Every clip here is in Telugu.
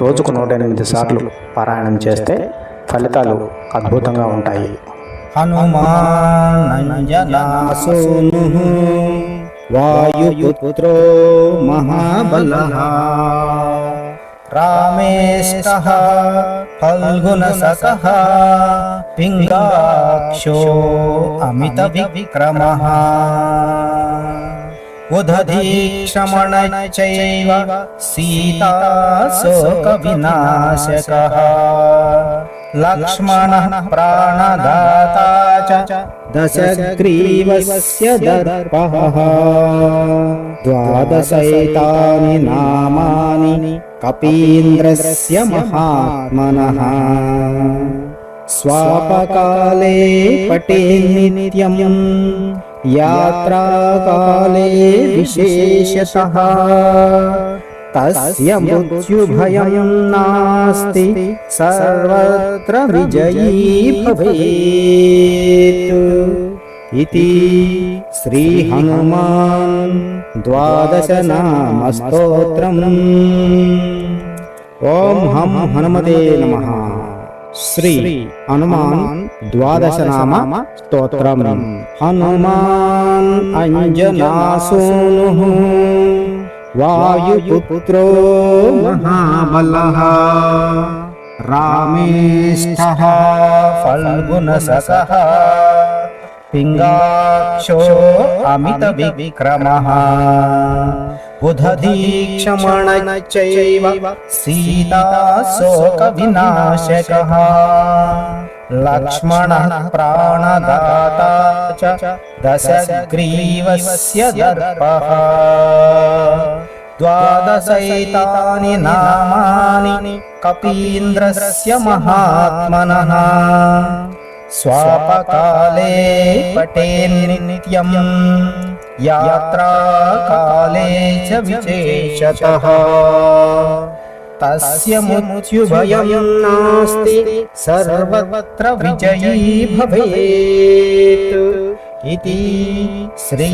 రోజుకు నూట ఎనిమిది సార్లు పారాయణం చేస్తే ఫలితాలు అద్భుతంగా ఉంటాయి. హనుమానజలాసోను వాయుపుత్రో మహాబల రామేష్ట ఫల్గుణసక పింగాక్షో అమిత విక్రమ सीता शोकविनाशकः लक्ष्मणः प्राणदाता च दशग्रीवस्य दर्पः द्वादशैतानि नामानि कपीन्द्रस्य महात्मनः। स्वापकाले पटे नित्यम् यात्राकाले विशेषतः तस्य मृत्युभयं नास्ति सर्वत्र विजयी भवेत् इति श्रीहनुमान् द्वादशनामस्तोत्रम् ॐ हं हनुमते नमः శ్రీ హనుమాన్ ద్వాదశనామ స్తోత్రం. హనుమాన్ అంజనాసూను. వాయుపుత్రో మహాబల. రామేష్టః ఫల్గుణ సహ पिङ्गाक्षो अमित विक्रमः बुधधीक्षमणश्चैव सीताशोकविनाशकः लक्ष्मणः प्राणदाता च दशग्रीवस्य दर्पः द्वादशैतानि नामानि कपीन्द्रस्य महात्मनः स्वापकाले पटेन्नित्यम् यात्राकाले च विशेषतः। तस्य मृत्युभयं नास्ति सर्वत्र विजयी भवेत्। इति श्री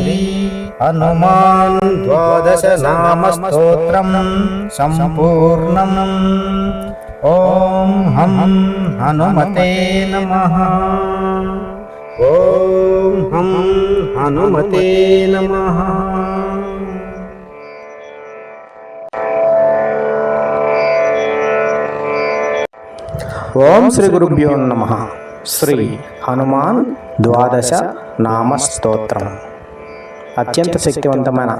हनुमान् द्वादशनामस्तोत्रं सम्पूर्णम्। ॐ हं హనుమతే నమ. ఓం హం హనుమతే నమ. ఓం శ్రీ గురుభ్యో నమ. శ్రీ హనుమాన్ ద్వాదశ నామ స్తోత్రం అత్యంత శక్తివంతమైన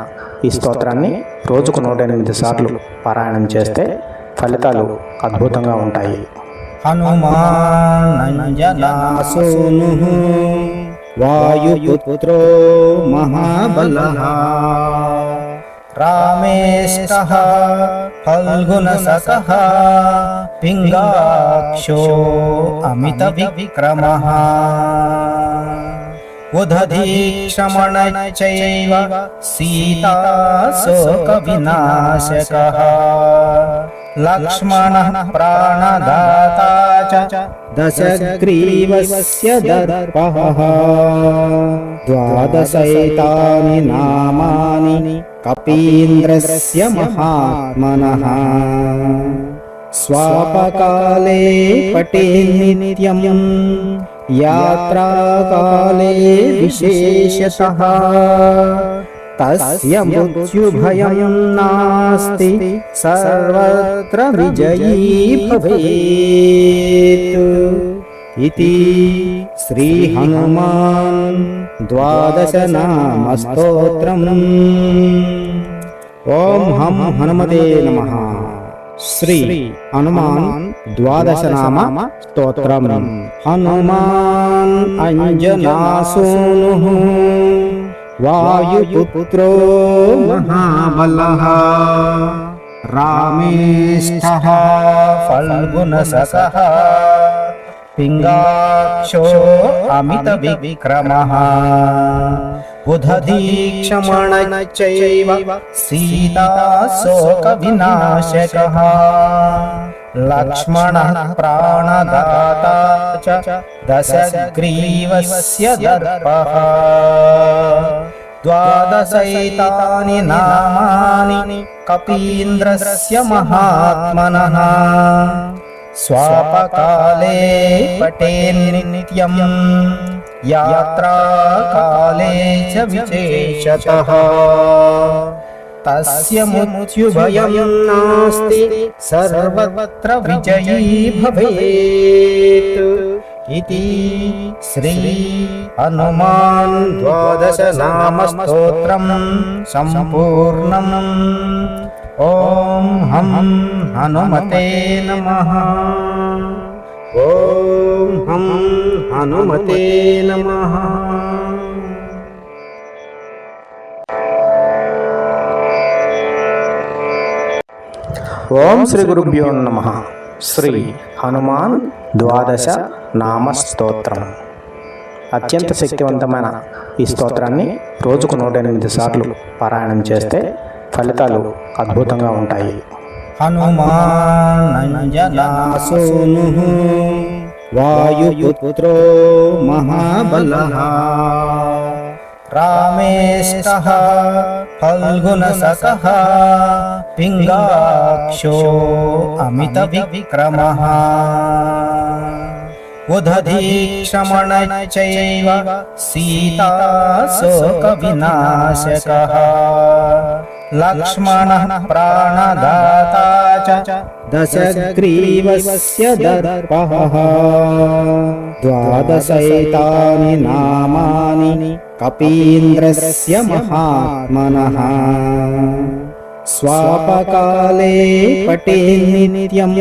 ఈ స్తోత్రాన్ని రోజుకు నూట ఎనిమిది సార్లు పారాయణం చేస్తే ఫలితాలు అద్భుతంగా ఉంటాయి. हनुमानञ्जनासूनुः वायुपुत्रो महाबलः। रामेष्टः फल्गुनसखः पिङ्गाक्षो अमितविक्रमः। उदधीक्षमणचैव सीता शोकविनाशकः लक्ष्मणः प्राणदाता च। दशग्रीवस्य दर्पः द्वादशैतानि नामानि कपीन्द्रस्य महात्मनः। स्वापकाले पटे नित्यम् यात्राकाले विशेषतः तस्य मृत्युभयं नास्ति सर्वत्र विजयी भवेत् इति श्रीहनुमान् द्वादशनामस्तोत्रम् ॐ हं हनुमते नमः శ్రీ హనుమాన్ ద్వాదశనామ స్తోత్రం హనుమాన్ అంజనాసూను वायुपुत्रो महाबलः रामेष्ठः फल्गुनससः पिङ्गाक्षो अमितविक्रमः बुधदीक्षमणश्चैव सीताशोकविनाशकः लक्ष्मणः प्राणदाता च दशग्रीवस्य दर्पः। द्वादशैतानि नामानि कपीन्द्रस्य महात्मनः। स्वापकाले पठेन्नित्यम् यात्राकाले च विशेषतः तस्य मृत्युभयं नास्ति। सर्वत्र विजयी भवेत् इति श्री हनुमान् द्वादश नामस्तोत्रम् सम्पूर्णम्। ॐ हं हनुमते नमः। ॐ हं हनुमते नमः। ఓం శ్రీ గురుభ్యో నమ. శ్రీ హనుమాన్ ద్వాదశ నామ స్తోత్రం. అత్యంత శక్తివంతమైన ఈ స్తోత్రాన్ని రోజుకు నూట ఎనిమిది సార్లు పారాయణం చేస్తే ఫలితాలు అద్భుతంగా ఉంటాయి. హనుమానోను వాయుపుత్రో మహాబల रामेष्टः फल्गुनसकः पिङ्गाक्षो अमितविक्रमः। उदधीक्षमणचैव सीता शोकविनाशकः लक्ष्मणः प्राणदाता च दशग्रीवस्य दर्पः। द्वादशैतानि नामानि कपीन्द्रस्य महात्मनः। स्वापकाले पठेन्नित्यम्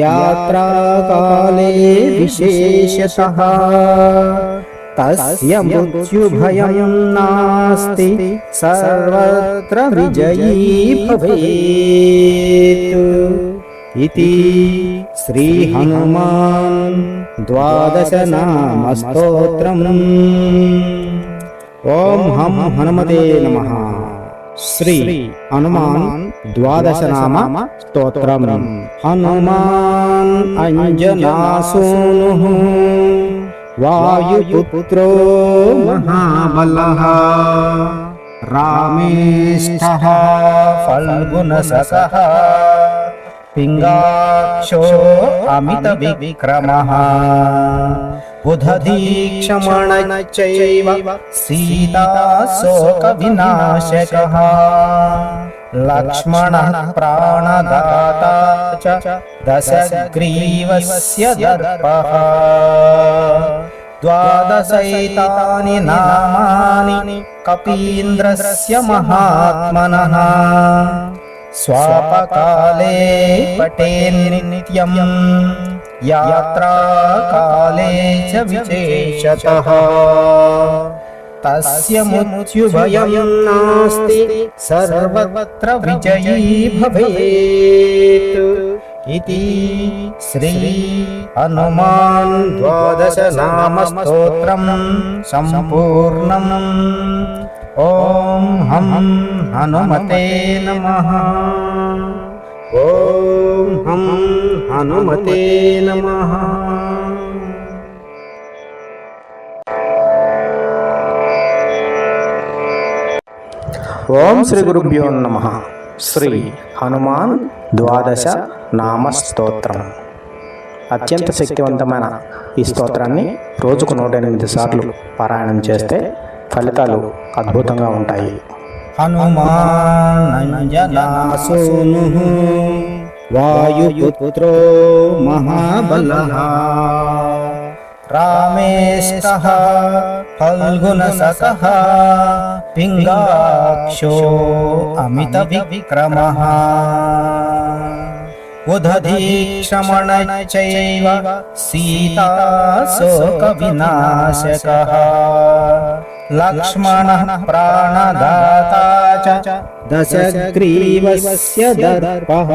यात्राकाले विशेषतः। तस्य मृत्युभयं नास्ति सर्वत्र विजयी भवेत्। इति श्रीहनुमान् ద్వాదశనామస్తోత్రం ఓం హం హనుమతే నమ. శ్రీ హనుమాన్ ద్వాదశనామ స్తోత్రం. హనుమాన్ అంజనాసూను. వాయుపుత్రో మహాబలః. రామేష్టః ఫల్గుణ సకః पिङ्गाक्षो अमितविक्रमः बुधदीक्षमणश्चैव सीताशोकविनाशकः लक्ष्मणः प्राणदाता च दशग्रीवस्य दर्पः द्वादशैतानि नामानि कपीन्द्रस्य महात्मनः स्वापकाले पठेन्नित्यम् यात्राकाले च विशेषतः तस्य मृत्युभयं नास्ति सर्वत्र विजयी भवेत् इति श्री हनुमान् द्वादश नामस्तोत्रम् सम्पूर्णम् ॐ हं हनुमते नमः ॐ हं हनुमते नमः ఓం శ్రీ గురుభ్యో నమ శ్రీ హనుమాన్ ద్వాదశ నామ స్తోత్రం అత్యంత శక్తివంతమైన ఈ స్తోత్రాన్ని రోజుకు నూట ఎనిమిది సార్లు పారాయణం చేస్తే ఫలితాలు అద్భుతంగా ఉంటాయి. హనుమానజనాసోను వాయుపుత్రో మహాబల రామేష్ట ఫల్గుణ సహ పింగాక్షో అమిత విక్రమ ఉదధీక్షమణ చైవ సీతాశోక వినాశక लक्ष्मणः प्राणदाता च दशग्रीवस्य दर्पः।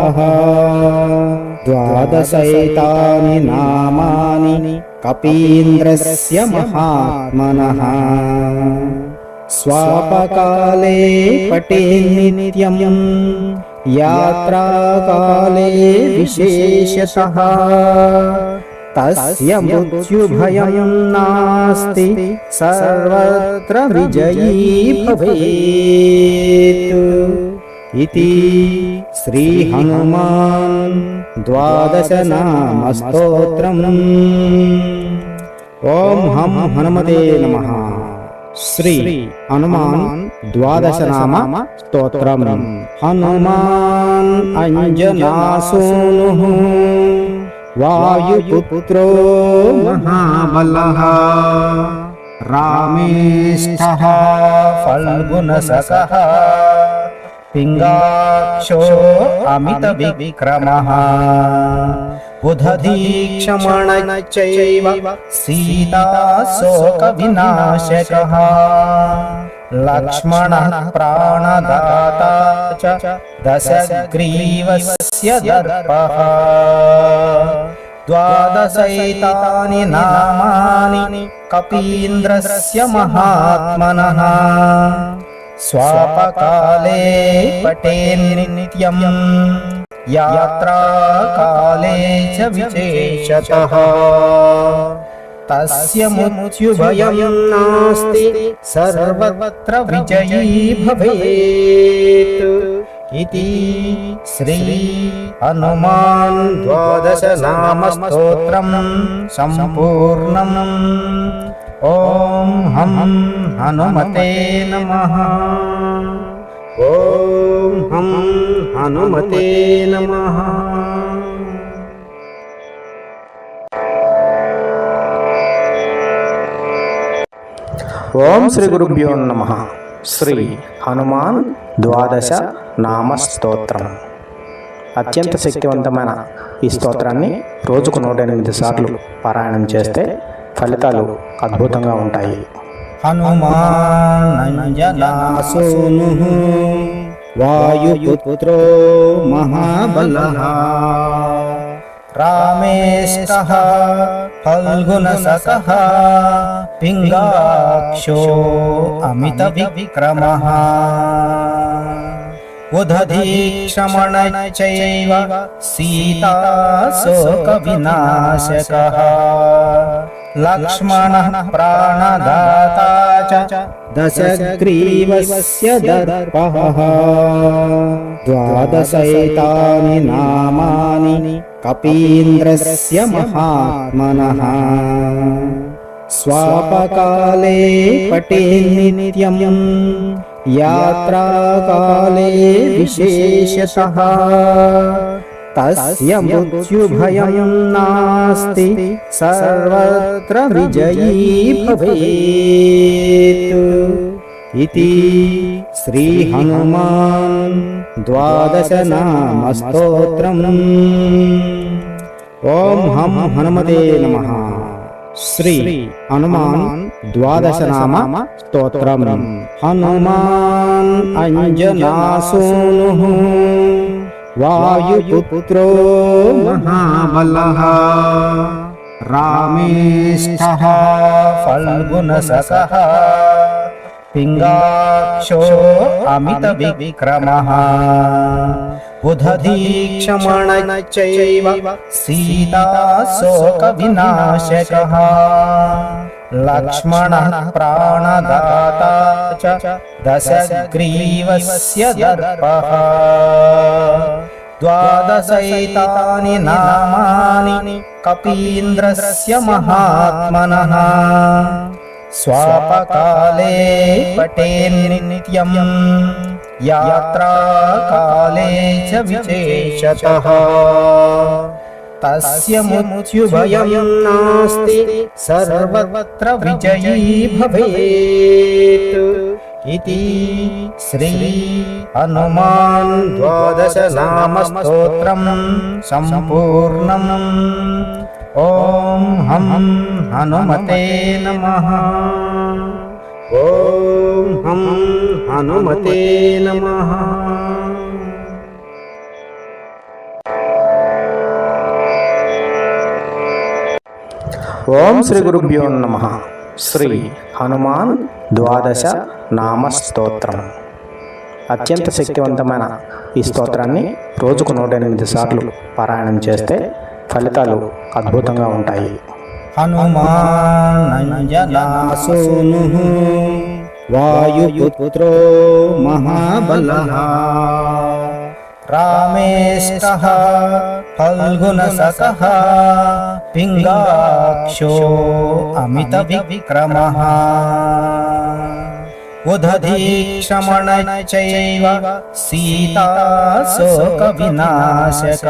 द्वादशैतानि नामानि कपीन्द्रस्य महात्मनः। स्वापकाले पठेन्नित्यम् यात्राकाले विशेषतः తస్య మృత్యుభయం నాస్తి సర్వత్ర విజయీ భవేత్ ఇది శ్రీ హనుమాన్ ద్వాదశ నామ స్తోత్రం ఓం హం హనుమతే నమః శ్రీ హనుమాన్ ద్వాదశ నామ స్తోత్రం హనుమాన్ అంజనాసూను వాయుపుత్రో మహాబలః రామేష్టః ఫల్గుణసఖः लक्ष्मणः प्राणदाता च दशग्रीवस्य दर्पः। द्वादशैतानि नामानि कपीन्द्रस्य महात्मनः। स्वापकाले पटेल्नि यात्राकाले च विशेषतः। तस्य मृत्युभयं नास्ति, सर्वत्र विजयी भवेत्। इति श्री हनुमान् द्वादशनामस्तोत्रं सम्पूर्णम्। ॐ हं हनुमते नमः। ॐ हं हनुमते नमः। ఓం శ్రీ గురుభ్యో నమ. శ్రీ హనుమాన్ ద్వాదశ నామ స్తోత్రం. అత్యంత శక్తివంతమైన ఈ స్తోత్రాన్ని రోజుకు నూట ఎనిమిది సార్లు పారాయణం చేస్తే ఫలితాలు అద్భుతంగా ఉంటాయి. హనుమానంజనాసూను వాయుపుత్రో మహాబలః రామేష్టः फल्गुणसतः पिङ्गाक्षो अमितविक्रमः। बुधीशमणन चैव सीतासु कविनाशकः लक्ष्मणः प्राणदाता च दशग्रीवस्य दर्पः। द्वादशैतानि नामानि कपीन्द्रस्य महात्मनः। स्वापकाले पटे नियमम् यात्राकाले विशेषतः। तस्य मृत्युभयं नास्ति सर्वत्र विजयी भवेत्। इति श्रीहनुमान् ఇది ద్వాదశ నామ ఓం హం హనుమతే నమ. శ్రీ హనుమాన్ ద్వాదశ నామ స్తోత్రం హనుమాన్ అంజనాసూను వాయుపుత్రో మహాబల. రామేష్ఠ ఫల్గుణ సహ అమిత విక్రమः ఉదధీక్షమణచైవ సీతాశోక వినాశకः లక్ష్మణः ప్రాణదాతా చ దశగ్రీవస్య దర్పः ద్వాదశైతాని నామాని కపీంద్రస్య మహాత్మనः స్వాపకాలే పటేన్నిత్యం యాత్రాకాలే చ విశేషతः. తస్య మృత్యుభయం నాస్తి సర్వత్ర విజయీ భవేత్. ఇది శ్రీ హనుమాన్ ద్వాదశ నామ ఓం హం హనుమతే నమః. ఓం హం హనుమతే ఓం శ్రీ గురుభ్యో నమ. శ్రీ హనుమాన్ ద్వాదశ నామ స్తోత్రం అత్యంత శక్తివంతమైన ఈ స్తోత్రాన్ని రోజుకు నూట ఎనిమిది సార్లు పారాయణం చేస్తే ఫలితాలు అద్భుతంగా ఉంటాయి. హనుమానంజనాసూను వాయుపుత్రో మహాబలః రామేష్టః సహ పింగాక్షో అమిత విక్రమ ఉదధీక్షమణచైవ సీతా శోక వినాశక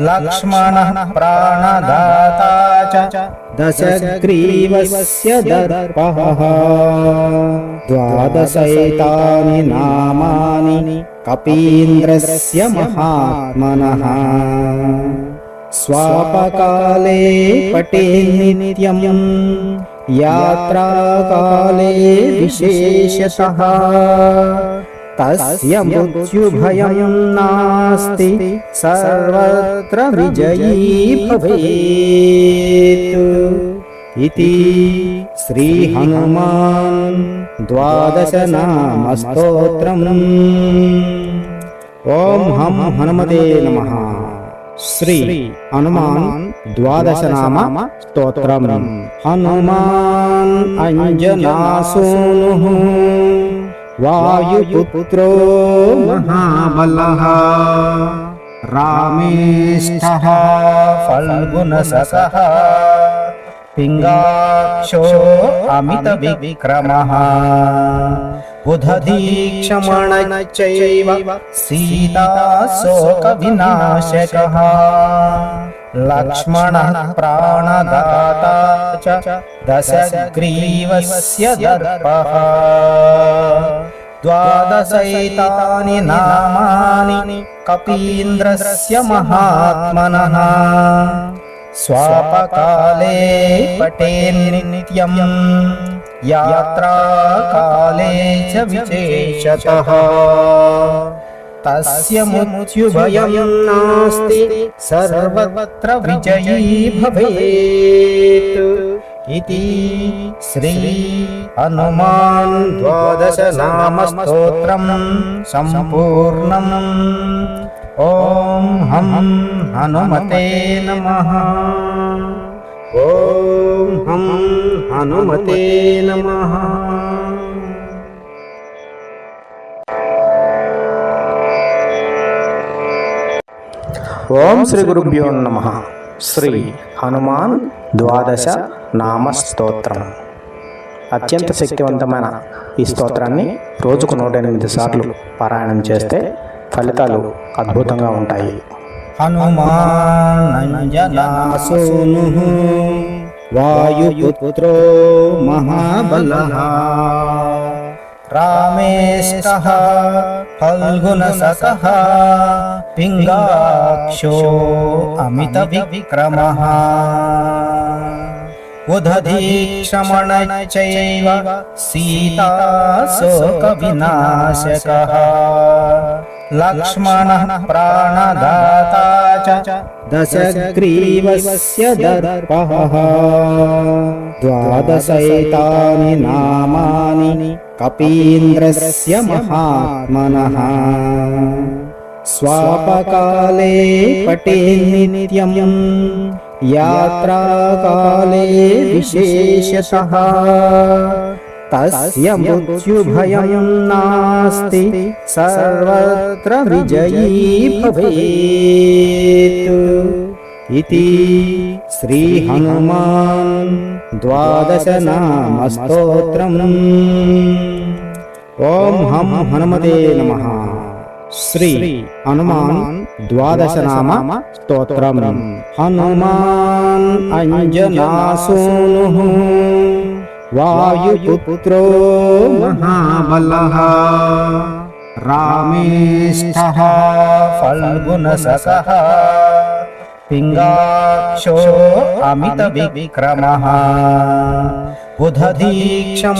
लक्ष्मणः प्राणदाता च दशग्रीवस्य दर्पः। द्वादशैतानि नामानि कपीन्द्रस्य महात्मनः। स्वापकाले पटे नित्यम् यात्राकाले विशेषतः। తస్య మృత్యుభయం నాస్తి సర్వత్ర విజయీ భవేత్ ఇతి శ్రీ హనుమాన్ ద్వాదశ నామ స్తోత్రం ఓం హం హనుమతే నమః శ్రీ హనుమాన్ ద్వాదశ నామ స్తోత్రం హనుమాన్ అంజనాసూను వాయుపుత్రో మహాబలః రామేష్టः ఫల్గుణసఖः పింగాక్షో అమిత విక్రమः బుధదీక్షమణచైవ लक्ष्मणः प्राणदाता च दशग्रीवस्य दर्पः। द्वादशैतानि नामानि कपीन्द्रस्य महात्मनः। स्वापकाले पटेल्नि यात्राकाले च विशेषतः। యాత్రాకాలే చ విశేషతః తస్య మృత్యుభయం నాస్తి సర్వత్ర విజయీ భవేత్ ఇతి శ్రీ హనుమాన్ ద్వాదశ నామ స్తోత్రం సంపూర్ణం ఓం హం హనుమతే ఓం నమః శ్రీ గురుభ్యో నమ. శ్రీ హనుమాన్ ద్వాదశ నామ స్తోత్రం అత్యంత శక్తివంతమైన ఈ స్తోత్రాన్ని రోజుకు నూట ఎనిమిది సార్లు పారాయణం చేస్తే ఫలితాలు అద్భుతంగా ఉంటాయి. హనుమానంజనాసూను వాయుపుత్రో మహాబలః रामेष्टः फल्गुणसतः पिङ्गाक्षो अमितविक्रमः। उदधीशमण चैव सीतासु लक्ष्मणः प्राणदाता च दशग्रीवस्य दर्पः। द्वादशैतानि नामानि దర్పः ద్వాదశైతాని నామాని కపీంద్రస్య మహాత్మనः స్వాపకాలే పటే నిత్యం యాత్రాకాలే విశేషతః తస్య మృత్యుభయం నాస్తి సర్వత్ర విజయీ द्वादशनामस्तोत्रम् ॐ हम हनुमते नम। श्री हनुमान् द्वादशनाम स्तोत्रम् हनुमान् अञ्जनासूनुः। वायुपुत्रो महाबल। महाबलः रामेष्ठः सह స్తోత్రం హనుమాన్ అంజనాసూను వాయుపుత్రో మహాబలః రామేష్టः ఫల్గుణసఖः పింగాక్షో అమిత విక్రమः బుధదీక్షమణచైవ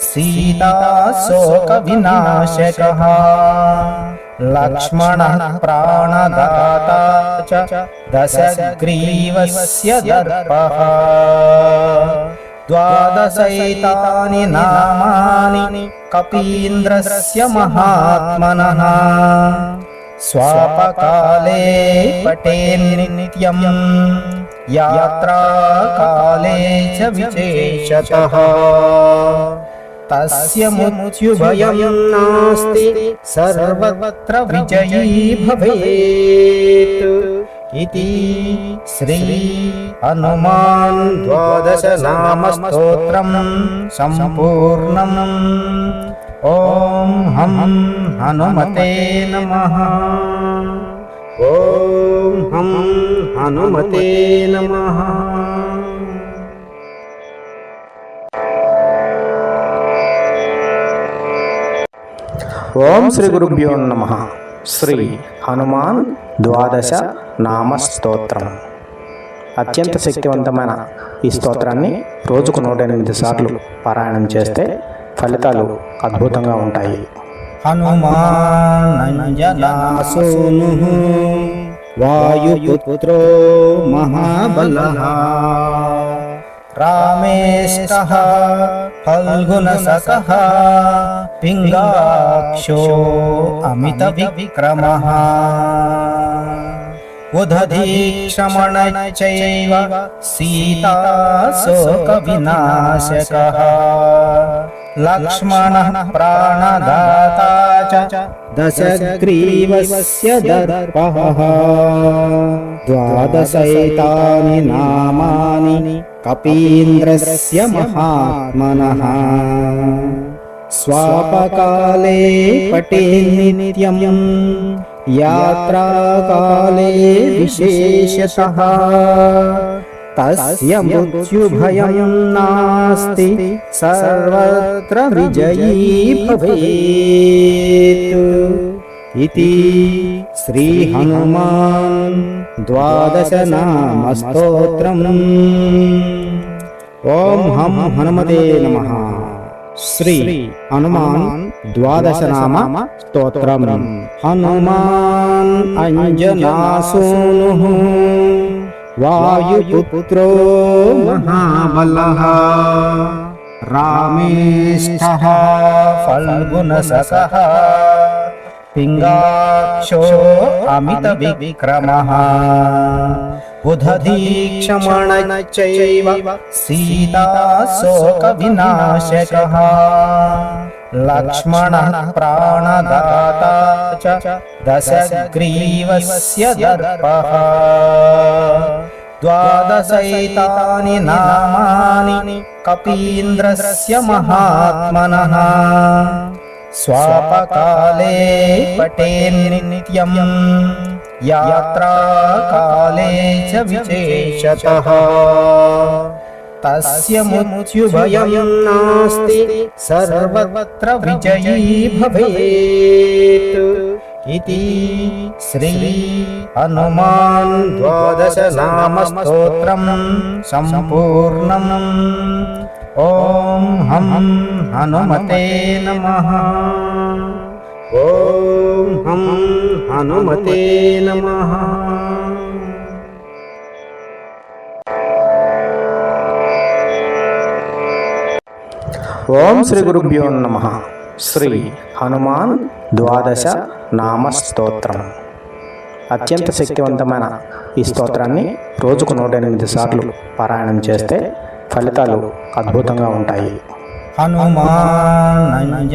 సీతా శోక स्वापकाले पठेन्नित्यं यात्राकाले च विशेषतः तस्य मृत्युभयं नास्ति सर्वत्र विजयी भवेत् इति श्री हनुमान् द्वादशनामस्तोत्रं सम्पूर्णम् ॐ हं हनुमते नमः ॐ हं हनुमते नमः ఓం శ్రీ గురుభ్యో నమ శ్రీ హనుమాన్ ద్వాదశ నామ స్తోత్రం అత్యంత శక్తివంతమైన ఈ స్తోత్రాన్ని రోజుకు నూట ఎనిమిది సార్లు పారాయణం చేస్తే ఫలితాలు అద్భుతంగా ఉంటాయి. హనుమానజలాసోను వాయుపుత్రో మహాబల రామేష్ట ఫల్గుణ సక పింగాక్షో అమిత విక్రమ ఉదధీక్షమణ చైవ సీతాశోక వినాశక लक्ष्मणः प्राणदाता च दशग्रीवस्य दर्पः। द्वादशैतानि नामानि कपीन्द्रस्य महात्मनः। स्वापकाले पठेन्नित्यं यात्राकाले विशेषतः तस्य मृत्युभयं नास्ति सर्वत्र विजयी भवेत् इति श्रीहनुमान् द्वादशनामस्तोत्रम् ॐ हं हनुमते नमः श्री हनुमान् द्वादशनाम स्तोत्रम् हनुमान् अञ्जनासूनुः वायुपुत्रो महाबलः रामेष्ठः रामेष्टः पिङ्गाक्षो अमितविक्रमः बुधीक्षमणन चैव सीता शोकविनाशकः लक्ष्मणः प्राणदाता च दशग्रीवस्य दर्पः। द्वादशैतानि नामानि कपीन्द्रस्य महात्मनः। स्वापकाले पटेल्नि यात्राकाले च विशेषतः। तस्य मृत्युभयं नास्ति सर्वत्र विजयी भवेत् इति श्री हनुमान् द्वादशनामस्तोत्रं सम्पूर्णम् ॐ हं हनुमते नमः ॐ हं हनुमते नमः ఓం శ్రీ గురుభ్యో నమ. శ్రీ హనుమాన్ ద్వాదశ నామ స్తోత్రం అత్యంత శక్తివంతమైన ఈ స్తోత్రాన్ని రోజుకు నూట ఎనిమిది సార్లు పారాయణం చేస్తే ఫలితాలు అద్భుతంగా ఉంటాయి. హనుమానోను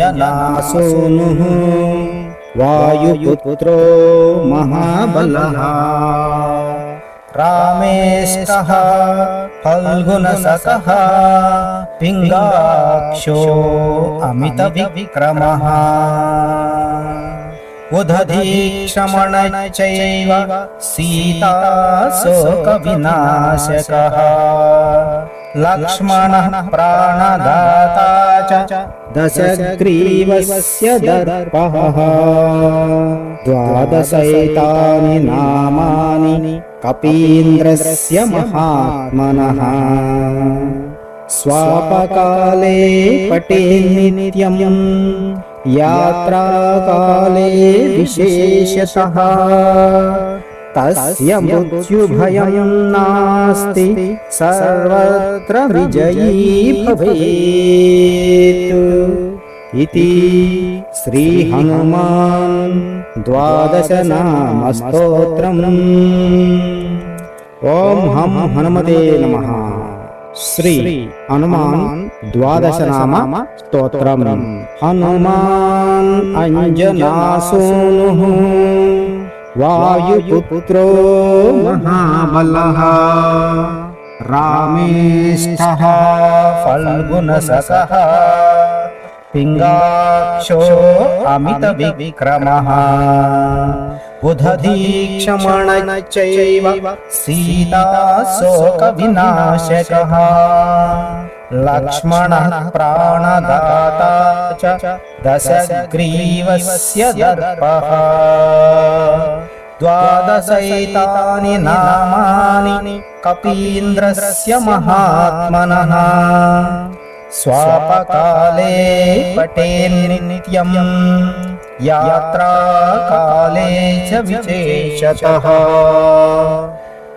వాయుపుత్రో మహాబల रामेष्टः फल्गुनसकः पिङ्गाक्षो अमितविक्रमः। उदधीक्षमणश्चैव सीताशोकविनाशकः लक्ष्मणः प्राणदाता च दशग्रीवस्य दर्पः। द्वादशैतानि नामानि कपीन्द्रस्य महात्मनः। स्वापकाले पठेन्नित्यं यात्राकाले विशेषतः कस्य मृत्युभयं नास्ति, सर्वत्र विजयी भवेत्। इति श्रीहनुमान् द्वादशनामस्तोत्रम्। ॐ हं हनुमते नमः। श्री हनुमान् द्वादशनाम स्तोत्रम्। हनुमान् अञ्जनासूनुः। వాయుపుత్రో మహాబలః రామేష్టः ఫల్గుణసఖः పింగాక్షో అమిత విక్రమः బుధదీక్షమణచైవ సీతా శోక వినాశకः లక్ష్మణः ప్రాణదాతా द्वादशैतानि नामानि कपीन्द्रस्य महात्मनः। स्वापकाले पटेल्नि यात्राकाले च विशेषतः।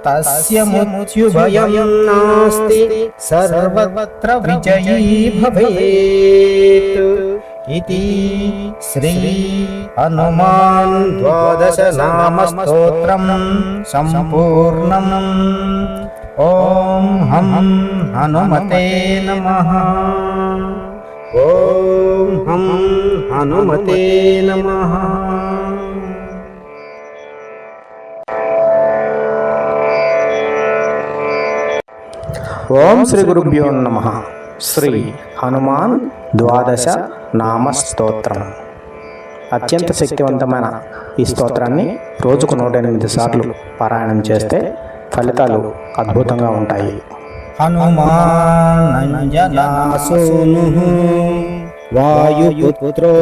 तस्य मुञ्च्युभयम् नास्ति सर्वत्र विजयी भवेत्। సర్వత్ర విజయీ భవేత్ ఇతి శ్రీ హనుమాన్ ద్వాదశ నామ స్తోత్రం సంపూర్ణం ఓం హం హనుమతే నమః ఓం హం హనుమతే నమః ఓం శ్రీ గురుభ్యో నమ శ్రీ హనుమాన్ ద్వాదశ నామ స్తోత్రం అత్యంత శక్తివంతమైన ఈ స్తోత్రాన్ని రోజుకు నూట ఎనిమిది సార్లు పారాయణం చేస్తే ఫలితాలు అద్భుతంగా ఉంటాయి. హనుమానంజనాసూను వాయుపుత్రో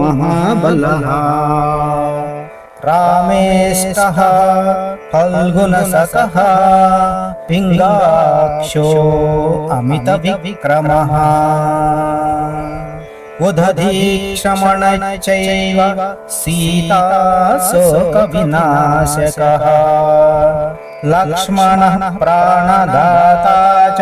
మహాబలః रामेष्टः फल्गुनसकः पिङ्गाक्षो अमितविक्रमः। बुधी शमण चैव लक्ष्मणः प्राणदाता च